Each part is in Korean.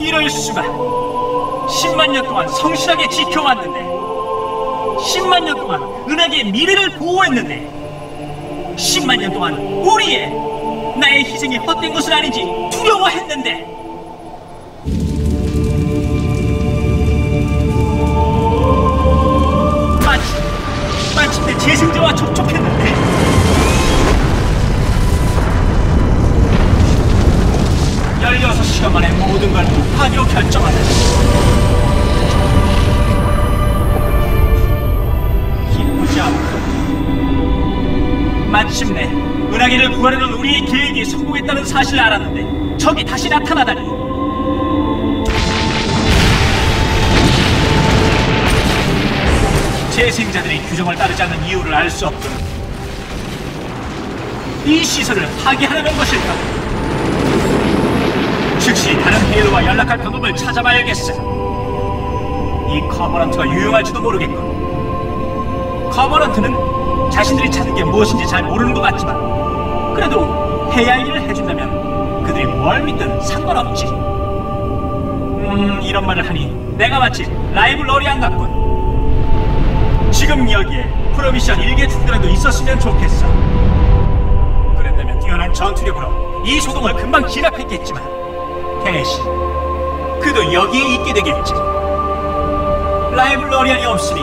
이럴 수가. 10만 년 동안 성실하게 지켜왔는데 10만 년 동안 은하계 미래를 보호했는데 10만 년 동안 우리의 나의 희생이 헛된 것은 아닌지 두려워했는데 6시간 만에 모든 걸 하기로 결정하는 기쁘지 않고 마침내 은하계를 구하려는 우리의 계획이 성공했다는 사실을 알았는데 적이 다시 나타나다니 재생자들이 규정을 따르지 않는 이유를 알 수 없군. 이 시설을 파괴하려는 것일까? 연락할 방법을 찾아봐야겠어. 이 커버넌트가 유용할지도 모르겠군. 커버넌트는 자신들이 찾은 게 무엇인지 잘 모르는 것 같지만 그래도 해야 할 일을 해준다면 그들이 뭘 믿든 상관없지. 음, 이런 말을 하니 내가 마치 라이블러리안 같군. 지금 여기에 프로미션 일개 특들라도 있었으면 좋겠어. 그랬다면 뛰어난 전투력으로 이 소동을 금방 진압했겠지만 대신 그도 여기에 있게 되겠지. 라이블러리안이 없으니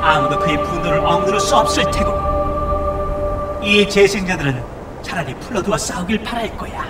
아무도 그의 분노를 억누를 수 없을 테고 이 재생자들은 차라리 풀러두어 싸우길 바랄 거야.